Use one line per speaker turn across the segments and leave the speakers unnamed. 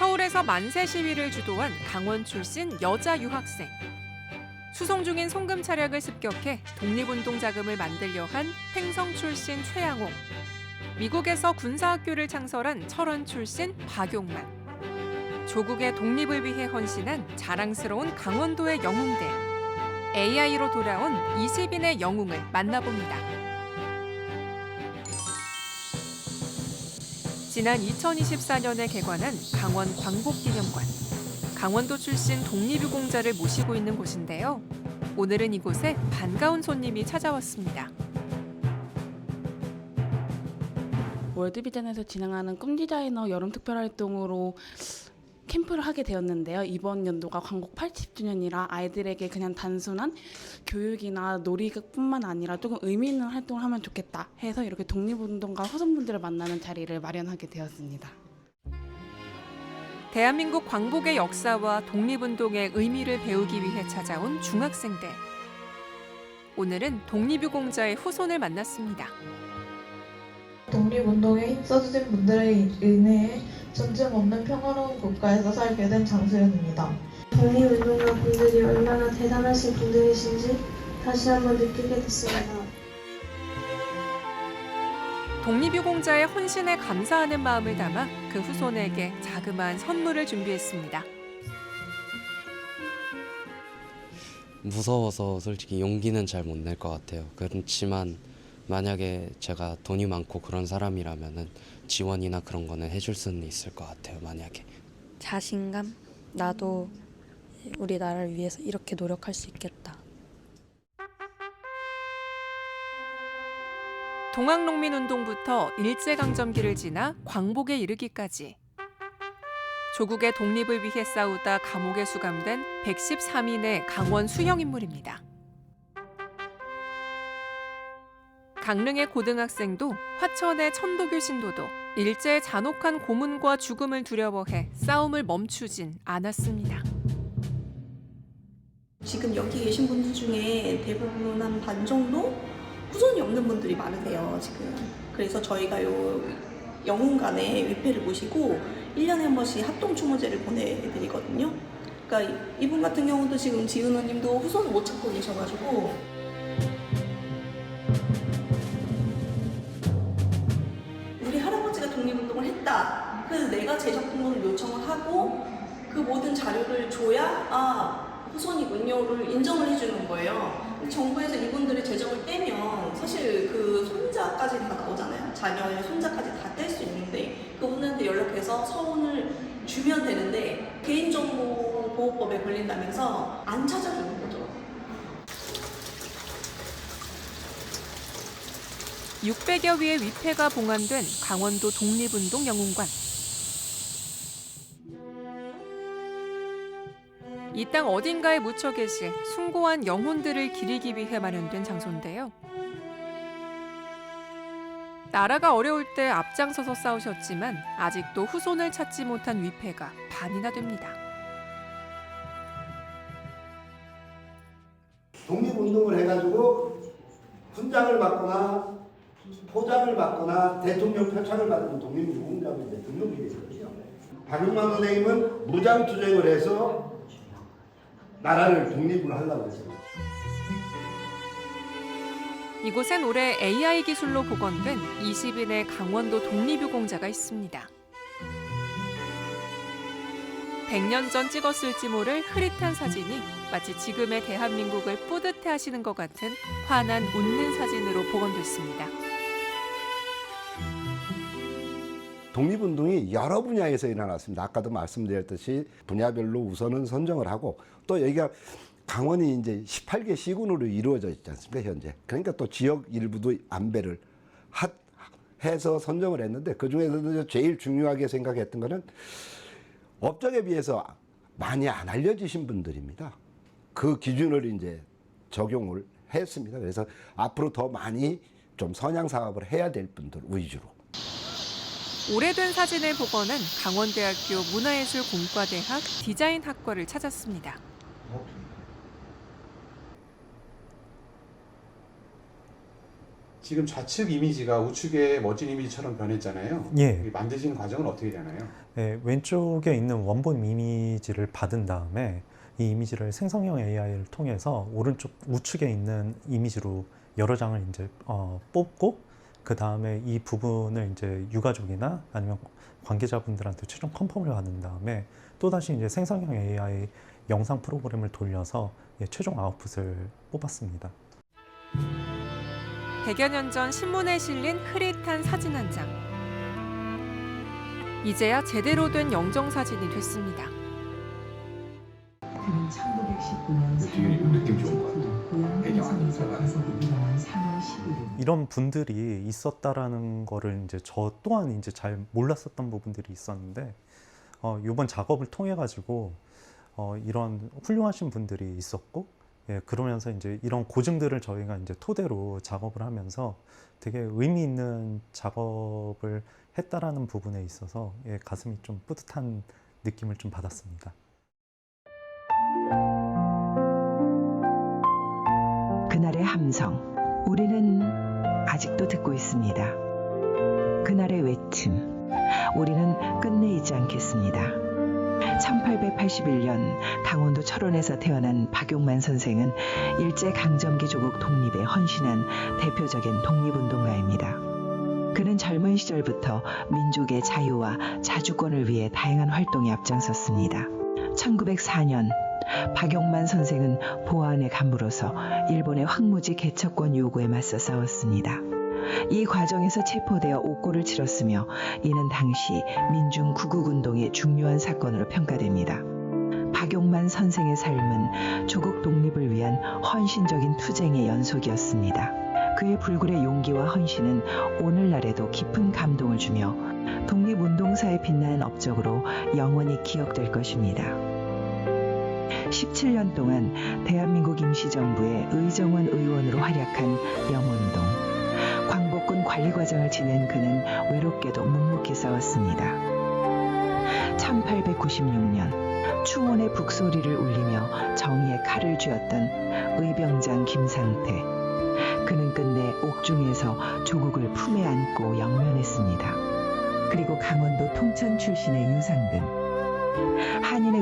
서울에서 만세 시위를 주도한 강원 출신 여자 유학생. 수송 중인 송금 차량을 습격해 독립운동 자금을 만들려 한 횡성 출신 최양호. 미국에서 군사학교를 창설한 철원 출신 박용만. 조국의 독립을 위해 헌신한 자랑스러운 강원도의 영웅들. AI로 돌아온 20인의 영웅을 만나봅니다. 지난 2024년에 개관한 강원 광복기념관. 강원도 출신 독립유공자를 모시고 있는 곳인데요. 오늘은 이곳에 반가운 손님이 찾아왔습니다.
월드비전에서 진행하는 꿈 디자이너 여름 특별 활동으로 캠프를 하게 되었는데요. 이번 연도가 광복 80주년이라 아이들에게 그냥 단순한 교육이나 놀이뿐만 아니라 조금 의미 있는 활동을 하면 좋겠다 해서 이렇게 독립운동가 후손분들을 만나는 자리를 마련하게 되었습니다.
대한민국 광복의 역사와 독립운동의 의미를 배우기 위해 찾아온 중학생들. 오늘은 독립유공자의 후손을 만났습니다.
독립운동에 힘써주신 분들의 은혜에 전쟁 없는 평화로운 국가에서 살게 된 장수연입니다.
독립운동가 분들이 얼마나 대단하신 분들이신지 다시 한번 느끼게 됐습니다.
독립유공자의 헌신에 감사하는 마음을 담아 그 후손에게 자그마한 선물을 준비했습니다.
무서워서 솔직히 용기는 잘 못 낼 것 같아요. 그렇지만 만약에 제가 돈이 많고 그런 사람이라면은 지원이나 그런 거는 해줄 수는 있을 것 같아요. 만약에.
자신감? 나도 우리나라를 위해서 이렇게 노력할 수 있겠다.
동학농민운동부터 일제강점기를 지나 광복에 이르기까지 조국의 독립을 위해 싸우다 감옥에 수감된 113인의 강원 수형 인물입니다. 강릉의 고등학생도 화천의 천도교 신도도 일제의 잔혹한 고문과 죽음을 두려워해 싸움을 멈추진 않았습니다.
지금 여기 계신 분들 중에 대부분 한 반 정도 후손이 없는 분들이 많으세요, 지금. 그래서 저희가 요 영웅간에 위패를 모시고 1년에 한 번씩 합동 추모제를 보내드리거든요. 그러니까 이분 같은 경우도 지금 지은호님도 후손을 못 찾고 계셔가지고 내가 제작등록을 요청을 하고 그 모든 자료를 줘야 아 후손이군요를 인정을 해주는 거예요. 정부에서 이분들의 재정을 떼면 사실 그 손자까지 다 나오잖아요. 자녀의 손자까지 다 뗄 수 있는데 그분한테 연락해서 서운을 주면 되는데 개인정보 보호법에 걸린다면서 안 찾아주는 거죠.
600여 위의 위패가 봉안된 강원도 독립운동 영웅관. 이 땅 어딘가에 묻혀 계실 숭고한 영혼들을 기리기 위해 마련된 장소인데요. 나라가 어려울 때 앞장서서 싸우셨지만 아직도 후손을 찾지 못한 위패가 반이나 됩니다.
독립운동을 해가지고 훈장을 받거나 포장을 받거나 대통령 표창을 받은 독립유공자인데 등록이 되거든요. 박용만 선생님은 무장투쟁을 해서 나라를 독립을 하려고 했어요.
이곳엔 올해 AI 기술로 복원된 20인의 강원도 독립유공자가 있습니다. 100년 전 찍었을지 모를 흐릿한 사진이 마치 지금의 대한민국을 뿌듯해 하시는 것 같은 환한 웃는 사진으로 복원됐습니다.
독립운동이 여러 분야에서 일어났습니다. 아까도 말씀드렸듯이 분야별로 우선은 선정을 하고 또 여기가 강원이 이제 18개 시군으로 이루어져 있지 않습니까 현재. 그러니까 또 지역 일부도 안배를 하, 해서 선정을 했는데 그 중에서도 제일 중요하게 생각했던 거는 업적에 비해서 많이 안 알려지신 분들입니다. 그 기준을 이제 적용을 했습니다. 그래서 앞으로 더 많이 좀 선양 사업을 해야 될 분들 위주로.
오래된 사진을 복원한 강원대학교 문화예술공과대학 디자인학과를 찾았습니다.
지금 좌측 이미지가 우측의 멋진 이미지처럼 변했잖아요.
예.
이 만드시는 과정은 어떻게 되나요?
네, 왼쪽에 있는 원본 이미지를 받은 다음에 이 이미지를 생성형 AI를 통해서 오른쪽 우측에 있는 이미지로 여러 장을 이제 어, 뽑고 그 다음에 이 부분을 이제 유가족이나 아니면 관계자분들한테 최종 컨펌을 받은 다음에 또 다시 이제 생성형 AI 영상 프로그램을 돌려서 예, 최종 아웃풋을 뽑았습니다.
100여 년 전 신문에 실린 흐릿한 사진 한 장. 이제야 제대로 된 영정 사진이 됐습니다.
그는 1919년
느낌 좋은 것 같아요. 배경 안에 들어가는 거.
일어난 3월 11일
이런 분들이 있었다라는 거를 이제 저 또한 이제 잘 몰랐었던 부분들이 있었는데 어, 이번 작업을 통해 가지고 어, 이런 훌륭하신 분들이 있었고 예, 그러면서 이제 이런 고증들을 저희가 이제 토대로 작업을 하면서 되게 의미 있는 작업을 했다라는 부분에 있어서 예, 가슴이 좀 뿌듯한 느낌을 좀 받았습니다.
그날의 함성 우리는 아직도 듣고 있습니다. 그날의 외침 우리는 끝내이지 않겠습니다. 1881년 강원도 철원에서 태어난 박용만 선생은 일제 강점기 조국 독립에 헌신한 대표적인 독립운동가입니다. 그는 젊은 시절부터 민족의 자유와 자주권을 위해 다양한 활동에 앞장섰습니다. 1904년 박용만 선생은 보안의 간부로서 일본의 황무지 개척권 요구에 맞서 싸웠습니다. 이 과정에서 체포되어 옥고를 치렀으며 이는 당시 민중 구국운동의 중요한 사건으로 평가됩니다. 박용만 선생의 삶은 조국 독립을 위한 헌신적인 투쟁의 연속이었습니다. 그의 불굴의 용기와 헌신은 오늘날에도 깊은 감동을 주며 독립운동사에 빛나는 업적으로 영원히 기억될 것입니다. 17년 동안 대한민국 임시정부의 의정원 의원으로 활약한 영원동. 광복군 관리과장을 지낸 그는 외롭게도 묵묵히 싸웠습니다. 1896년 추원의 북소리를 울리며 정의의 칼을 쥐었던 의병장 김상태. 그는 끝내 옥중에서 조국을 품에 안고 영면했습니다. 그리고 강원도 통천 출신의 유상근.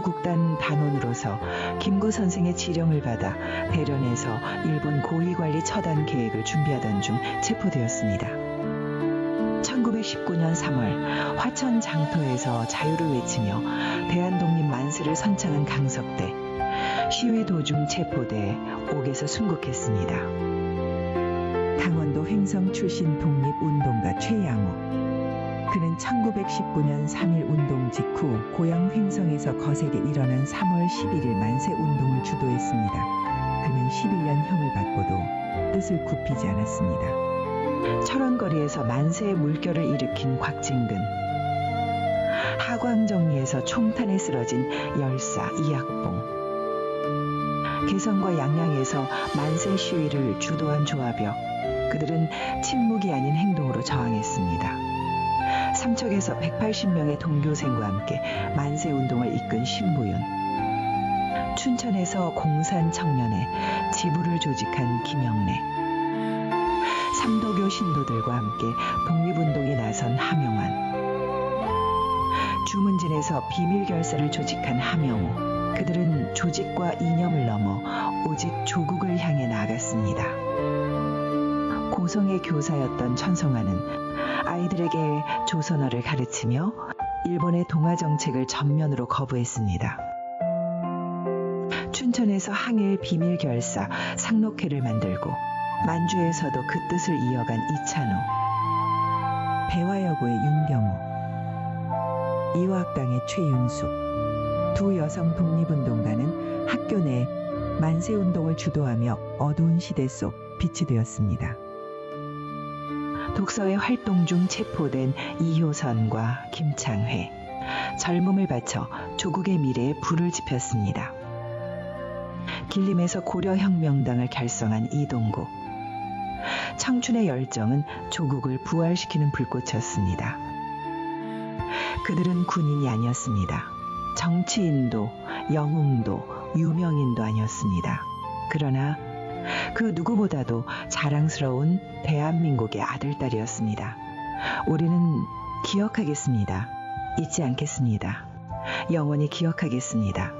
국단 단원으로서 김구 선생의 지령을 받아 대련에서 일본 고위관리 처단 계획을 준비하던 중 체포되었습니다. 1919년 3월 화천 장터에서 자유를 외치며 대한독립 만세를 선창한 강석대 시위 도중 체포돼 옥에서 순국했습니다. 강원도 횡성 출신 독립운동가 최양욱 그는 1919년 3.1 운동 직후 고향 횡성에서 거세게 일어난 3월 11일 만세 운동을 주도했습니다. 그는 11년 형을 받고도 뜻을 굽히지 않았습니다. 철원거리에서 만세의 물결을 일으킨 곽진근 하광정리에서 총탄에 쓰러진 열사 이학봉 개성과 양양에서 만세 시위를 주도한 조합여 그들은 침묵이 아닌 행동으로 저항했습니다. 삼척에서 180명의 동교생과 함께 만세 운동을 이끈 신부윤. 춘천에서 공산 청년회 지부를 조직한 김영래. 삼도교 신도들과 함께 독립운동에 나선 하명환. 주문진에서 비밀 결사를 조직한 하명우 그들은 조직과 이념을 넘어 오직 조국을 향해 나아갔습니다. 고성의 교사였던 천성환은 아이들에게 조선어를 가르치며 일본의 동화 정책을 전면으로 거부했습니다. 춘천에서 항일 비밀 결사 상록회를 만들고 만주에서도 그 뜻을 이어간 이찬호, 배화여고의 윤경우, 이화학당의 최윤숙, 두 여성 독립운동가는 학교 내 만세운동을 주도하며 어두운 시대 속 빛이 되었습니다. 독서의 활동 중 체포된 이효선과 김창회, 젊음을 바쳐 조국의 미래에 불을 지폈습니다. 길림에서 고려혁명당을 결성한 이동구, 청춘의 열정은 조국을 부활시키는 불꽃이었습니다. 그들은 군인이 아니었습니다. 정치인도, 영웅도, 유명인도 아니었습니다. 그러나 그 누구보다도 자랑스러운 대한민국의 아들딸이었습니다. 우리는 기억하겠습니다. 잊지 않겠습니다. 영원히 기억하겠습니다.